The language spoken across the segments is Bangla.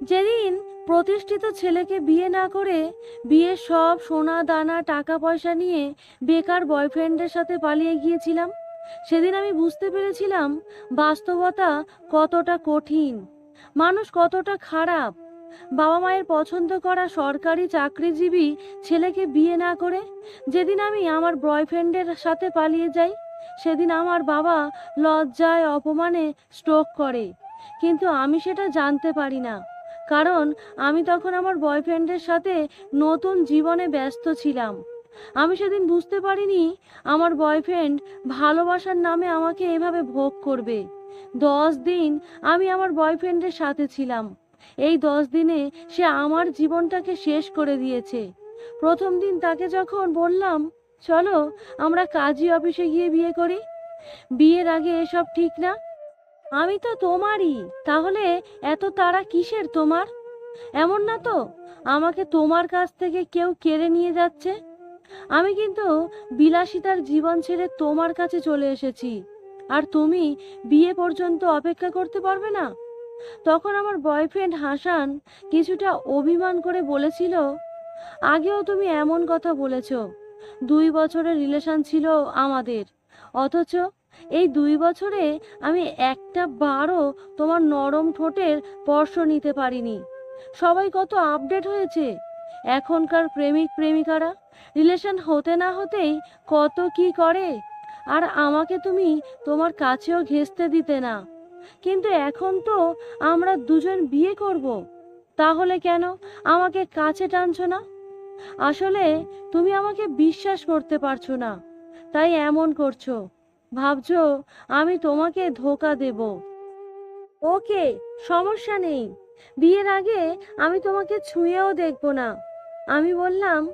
যেদিন প্রতিষ্ঠিত ছেলেকে বিয়ে না করে বিয়ের সব সোনা, দানা, টাকা, পয়সা নিয়ে বেকার বয়ফ্রেন্ডের সাথে পালিয়ে গিয়েছিলাম, সেদিন আমি বুঝতে পেরেছিলাম বাস্তবতা কতটা কঠিন। মানুষ কতটা খারাপ। বাবা মায়ের পছন্দ করা সরকারি চাকরিজীবী ছেলেকে বিয়ে না করে যেদিন আমি আমার বয়ফ্রেন্ডের সাথে পালিয়ে যাই, সেদিন আমার বাবা লজ্জায়, অপমানে স্ট্রোক করে। কিন্তু আমি সেটা জানতে পারি না। কারণ আমি তখন আমার বয়ফ্রেন্ডের সাথে নতুন জীবনে ব্যস্ত ছিলাম। আমি সেদিন বুঝতে পারিনি আমার বয়ফ্রেন্ড ভালোবাসার নামে আমাকে এভাবে ভোগ করবে। দশ দিন আমি আমার বয়ফ্রেন্ডের সাথে ছিলাম। এই দশ দিনে সে আমার জীবনটাকে শেষ করে দিয়েছে। প্রথম দিন তাকে যখন বললাম, চলো, আমরা কাজী অফিসে গিয়ে বিয়ে করি। বিয়ের আগে এসব ঠিক না? আমি তো তোমারই। তাহলে এত তারা কিসের তোমার? এমন না তো, আমাকে তোমার কাছ থেকে কেউ কেড়ে নিয়ে যাচ্ছে? আমি কিন্তু বিলাসিতার জীবন ছেড়ে তোমার কাছে চলে এসেছি। আর তুমি বিয়ে পর্যন্ত অপেক্ষা করতে পারবে না? তখন আমার বয়ফ্রেন্ড হাসান কিছুটা অভিমান করে বলেছিল, আগেও তুমি এমন কথা বলেছ। দুই বছরের রিলেশন ছিল আমাদের। অথচ এই দুই বছরে আমি একটা বারও তোমার নরম ঠোঁটের স্পর্শ নিতে পারিনি। সবাই কত আপডেট হয়েছে। এখনকার প্রেমিক প্রেমিকারা রিলেশন হতে না হতেই কত কি করে। আর আমাকে তুমি তোমার কাছেও ঘেঁচতে দিতে না। কিন্তু এখন তো আমরা দুজন বিয়ে করব। তাহলে কেন আমাকে কাছে টানছ না? আসলে তুমি আমাকে বিশ্বাস করতে পারছ না। তাই এমন করছ। ভাবছ, আমি তোমাকে ধোকা দেব। ওকে, সমস্যা নেই। বিয়ের আগে আমি তোমাকে ছুঁয়েও দেখব না। আমি বললাম,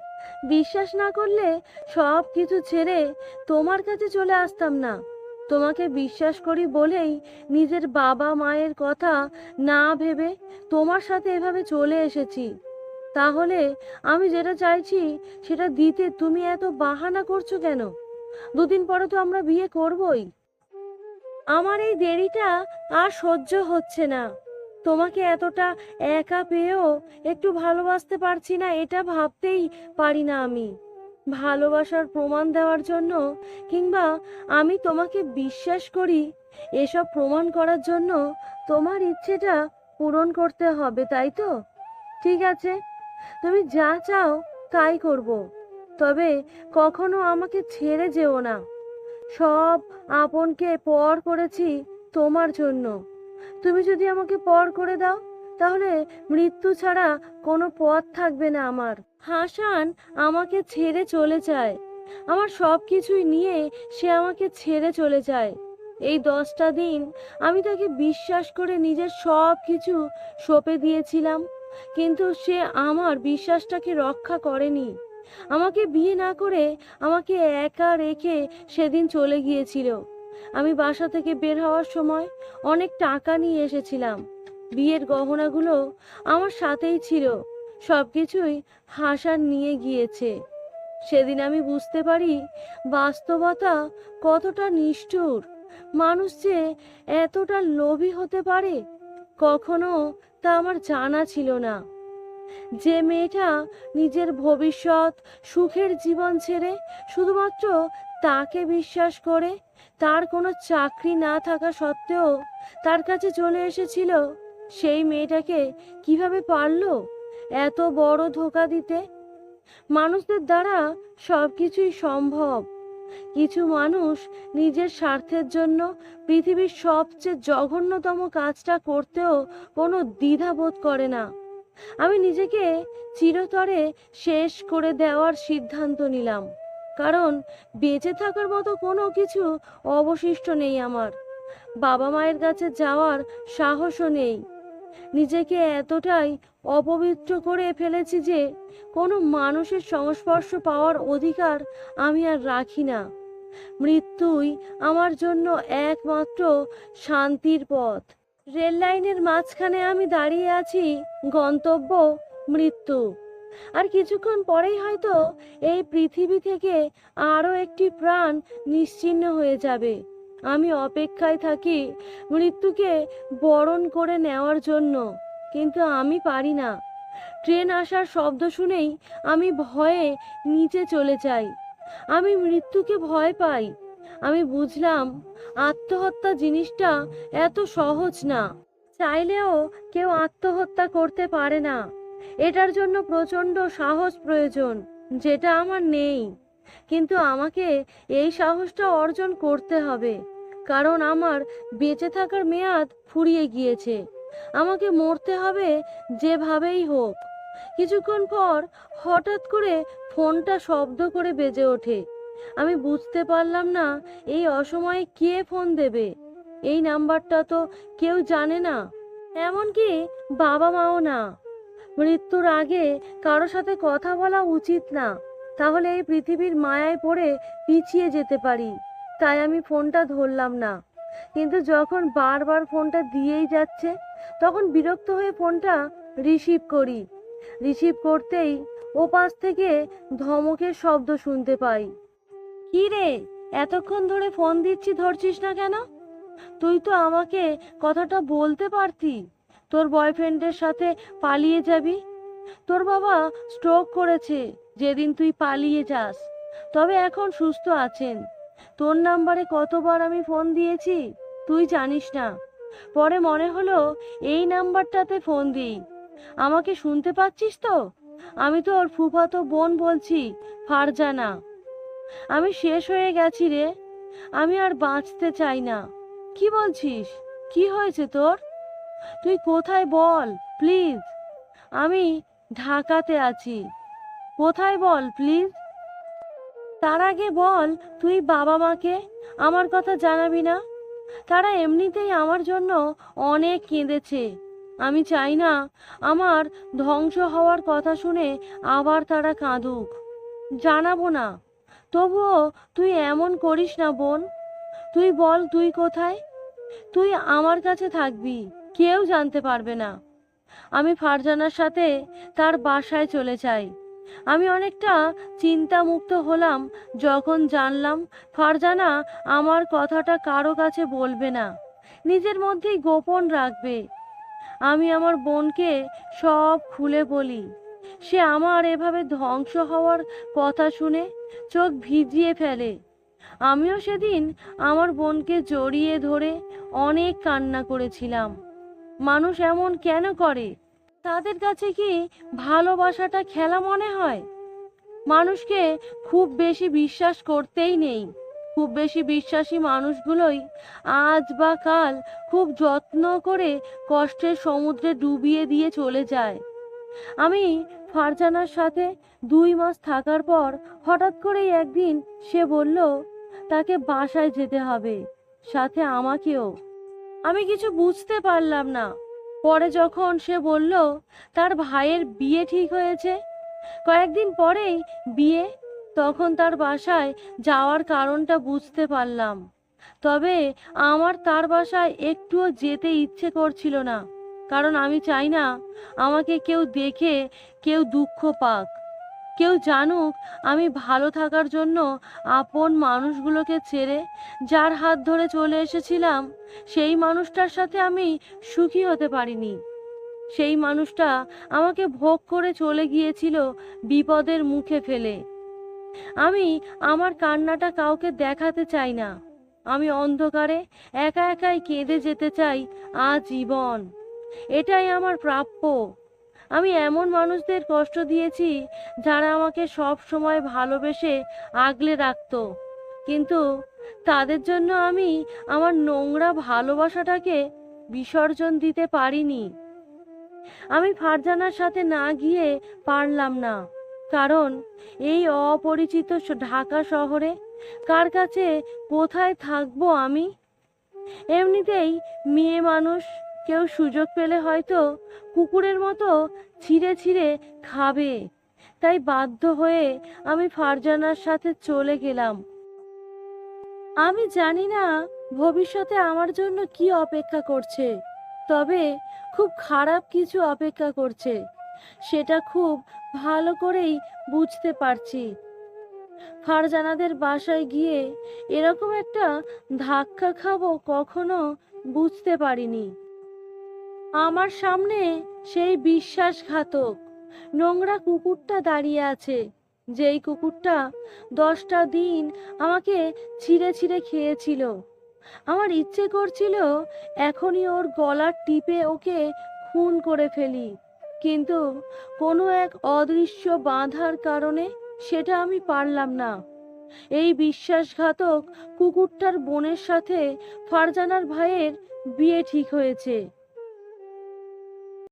বিশ্বাস না করলে সব কিছু ছেড়ে তোমার কাছে চলে আসতাম না। তোমাকে বিশ্বাস করি বলেই নিজের বাবা মায়ের কথা না ভেবে তোমার সাথে এভাবে চলে এসেছি। তাহলে আমি যেটা চাইছি, সেটা দিতে তুমি এত বাহানা করছ কেন? দুদিন পরে তো আমরা বিয়ে করবই। আমার এই দেরিটা আর সহ্য হচ্ছে না। তোমাকে এতটা একা পেয়েও একটু ভালোবাসতে পারছি না, এটা ভাবতেই পারি না আমি। ভালোবাসার প্রমাণ দেওয়ার জন্য কিংবা আমি তোমাকে বিশ্বাস করি, এসব প্রমাণ করার জন্য তোমার ইচ্ছেটা পূরণ করতে হবে, তাই তো? ঠিক আছে, তুমি যা চাও তাই করব। তবে কখনো আমাকে ছেড়ে যেও না। সব আপনকে পর করেছি তোমার জন্য। তুমি যদি আমাকে পর করে দাও, তাহলে মৃত্যু ছাড়া কোনো পথ থাকবে না আমার। হাসান আমাকে ছেড়ে চলে যায়। আমার সব কিছুই নিয়ে সে আমাকে ছেড়ে চলে যায়। এই দশটা দিন আমি তাকে বিশ্বাস করে নিজের সব কিছু সঁপে দিয়েছিলাম, কিন্তু সে আমার বিশ্বাসটাকে রক্ষা করেনি। আমাকে বিয়ে না করে আমাকে একা রেখে সেদিন চলে গিয়েছিল। আমি বাসা থেকে বের হওয়ার সময় অনেক টাকা নিয়ে এসেছিলাম। বিয়ের গহনাগুলো আমার সাথেই ছিল। সব কিছুই হাসান নিয়ে গিয়েছে। সেদিন আমি বুঝতে পারি বাস্তবতা কতটা নিষ্ঠুর। মানুষ যে এতটা লোভী হতে পারে, কখনো তা আমার জানা ছিল না। যে মেয়েটা নিজের ভবিষ্যৎ, সুখের জীবন ছেড়ে শুধুমাত্র তাকে বিশ্বাস করে, তার কোনো চাকরি না থাকা সত্ত্বেও তার কাছে চলে এসেছিল, সেই মেয়েটাকে কীভাবে পারল এত বড় ধোকা দিতে? মানুষদের দ্বারা সব কিছুই সম্ভব। কিছু মানুষ নিজের স্বার্থের জন্য পৃথিবীর সবচেয়ে জঘন্যতম কাজটা করতেও কোনো দ্বিধাবোধ করে না। আমি নিজেকে চিরতরে শেষ করে দেওয়ার সিদ্ধান্ত নিলাম। কারণ বেঁচে থাকার মতো কোনো কিছু অবশিষ্ট নেই আমার। বাবা মায়ের কাছে যাওয়ার সাহসও নেই। নিজেকে এতটাই অপবিত্র করে ফেলেছি যে কোনো মানুষের সংস্পর্শ পাওয়ার অধিকার আমি আর রাখি না। মৃত্যুই আমার জন্য একমাত্র শান্তির পথ। রেল লাইনের মাঝখানে আমি দাঁড়িয়ে আছি, গন্তব্য মৃত্যু। আর কিছুক্ষণ পরেই হয়তো এই পৃথিবী থেকে আরও একটি প্রাণ নিশ্চিহ্ন হয়ে যাবে। আমি অপেক্ষায় থাকি মৃত্যুকে বরণ করে নেওয়ার জন্য, কিন্তু আমি পারি না। ট্রেন আসার শব্দ শুনেই আমি ভয়ে নিচে চলে যাই। আমি মৃত্যুকে ভয় পাই। আমি বুঝলাম, আত্মহত্যা জিনিসটা এত সহজ না। চাইলেও কেউ আত্মহত্যা করতে পারে না। এটার জন্য প্রচণ্ড সাহস প্রয়োজন, যেটা আমার নেই। কিন্তু আমাকে এই সাহসটা অর্জন করতে হবে, কারণ আমার বেঁচে থাকার মেয়াদ ফুরিয়ে গিয়েছে। আমাকে মরতে হবে যেভাবেই হোক। কিছুক্ষণ পর হঠাৎ করে ফোনটা শব্দ করে বেজে ওঠে। আমি বুঝতে পারলাম না, এই অসময়ে কে ফোন দেবে? এই নাম্বারটা তো কেউ জানে না। এমনকি বাবা মাও না। মৃত্যুর আগে কারও সাথে কথা বলা উচিত না। তাহলে এই পৃথিবীর মায়ায় পড়ে পিছিয়ে যেতে পারি। তাই আমি ফোনটা ধরলাম না। কিন্তু যখন বারবার ফোনটা দিয়েই যাচ্ছে, তখন বিরক্ত হয়ে ফোনটা রিসিভ করি। রিসিভ করতেই ওপাশ থেকে ধমকের শব্দ শুনতে পাই। কি রে? এতক্ষণ ধরে ফোন দিচ্ছি, ধরছিস না কেন? তুই তো আমাকে কথাটা বলতে পারতি। তোর বয়ফ্রেন্ডের সাথে পালিয়ে যাবি। তোর বাবা স্ট্রোক করেছে, যেদিন তুই পালিয়ে যাস। তবে এখন সুস্থ আছেন। তোর নাম্বারে কতবার আমি ফোন দিয়েছি, তুই জানিস না। পরে মনে হলো, এই নাম্বারটাতে ফোন দিই। আমাকে শুনতে পাচ্ছিস তো? আমি তো ওর ফুফাতো বোন বলছি, ফারজানা। আমি শেষ হয়ে গেছি রে। আমি আর বাঁচতে চাই না। কি বলছিস? কি হয়েছে তোর? তুই কোথায় বল, প্লিজ? আমি ঢাকাতে আছি। কোথায় বল, প্লিজ? তার আগে বল, তুই বাবা মাকে আমার কথা জানাবি না? তারা এমনিতেই আমার জন্য অনেক কেঁদেছে। আমি চাই না আমার ধ্বংস হওয়ার কথা শুনে আবার তারা কাঁদুক। জানাব না। তবুও তুই এমন করিস না, বোন। তুই বল, তুই কোথায়? তুই আমার কাছে থাকবি, কেউ জানতে পারবে না। আমি ফারজানার সাথে তার বাসায় চলে যাই। আমি অনেকটা চিন্তামুক্ত হলাম যখন জানলাম ফারজানা আমার কথাটা কারও কাছে বলবে না, নিজের মধ্যেই গোপন রাখবে। আমি আমার বোনকে সব খুলে বলি। সে আমার এভাবে ধ্বংস হওয়ার কথা শুনে চোখ ভিজিয়ে ফেলে। আমিও সেদিন আমার বোনকে জড়িয়ে ধরে অনেক কান্না করেছিলাম। মানুষ এমন কেন করে? তাদের কাছে কি ভালোবাসাটা খেলা মনে হয়? মানুষকে খুব বেশি বিশ্বাস করতেই নেই। খুব বেশি বিশ্বাসী মানুষগুলোই আজ বা কাল খুব যত্ন করে কষ্টের সমুদ্রে ডুবিয়ে দিয়ে চলে যায়। আমি ফারজানার সাথে দুই মাস থাকার পর হঠাৎ করেই একদিন সে বলল, তাকে বাসায় যেতে হবে, সাথে আমাকেও। আমি কিছু বুঝতে পারলাম না। পরে যখন সে বলল, তার ভাইয়ের বিয়ে ঠিক হয়েছে? কয়েকদিন পরেই বিয়ে, তখন তার বাসায় যাওয়ার কারণটা বুঝতে পারলাম। তবে আমার তার বাসায় একটুও যেতে ইচ্ছে করছিল না। কারণ আমি চাই না আমাকে কেউ দেখে, কেউ দুঃখ পাক। কেউ জানুক আমি ভালো থাকার জন্য আপন মানুষগুলোকে ছেড়ে যার হাত ধরে চলে এসেছিলাম, সেই মানুষটার সাথে আমি সুখী হতে পারিনি। সেই মানুষটা আমাকে ভোগ করে চলে গিয়েছিল বিপদের মুখে ফেলে। আমি আমার কান্নাটা কাউকে দেখাতে চাই না। আমি অন্ধকারে একা একাই কেঁদে যেতে চাই আজীবন। এটাই আমার প্রাপ্য। আমি এমন মানুষদের কষ্ট দিয়েছি, যারা আমাকে সব সময় ভালোবেসে আগলে রাখতো। কিন্তু তাদের জন্য আমি আমার নোংরা ভালোবাসাটাকে বিসর্জন দিতে পারিনি। আমি ফারজানার সাথে না গিয়ে পারলাম না, কারণ এই অপরিচিত ঢাকা শহরে কার কাছে কোথায় থাকব আমি? এমনিতেই মেয়ে মানুষ কেউ সুযোগ পেলে হয়তো কুকুরের মতো ছিঁড়ে ছিঁড়ে খাবে। তাই বাধ্য হয়ে আমি ফারজানার সাথে চলে গেলাম। আমি জানি না ভবিষ্যতে আমার জন্য কি অপেক্ষা করছে, তবে খুব খারাপ কিছু অপেক্ষা করছে। সেটা খুব ভালো করেই বুঝতে পারছি। ফারজানাদের বাসায় গিয়ে এরকম একটা ধাক্কা খাব কখনো বুঝতে পারিনি। আমার সামনে সেই বিশ্বাসঘাতক নোংরা কুকুরটা দাঁড়িয়ে আছে। যেই কুকুরটা দশটা দিন আমাকে ছিঁড়ে ছিঁড়ে খেয়েছিল। আমার ইচ্ছে করছিল এখনই ওর গলার টিপে ওকে খুন করে ফেলি। কিন্তু কোনো এক অদৃশ্য বাঁধার কারণে সেটা আমি পারলাম না। এই বিশ্বাসঘাতক কুকুরটার বোনের সাথে ফারজানার ভাইয়ের বিয়ে ঠিক হয়েছে।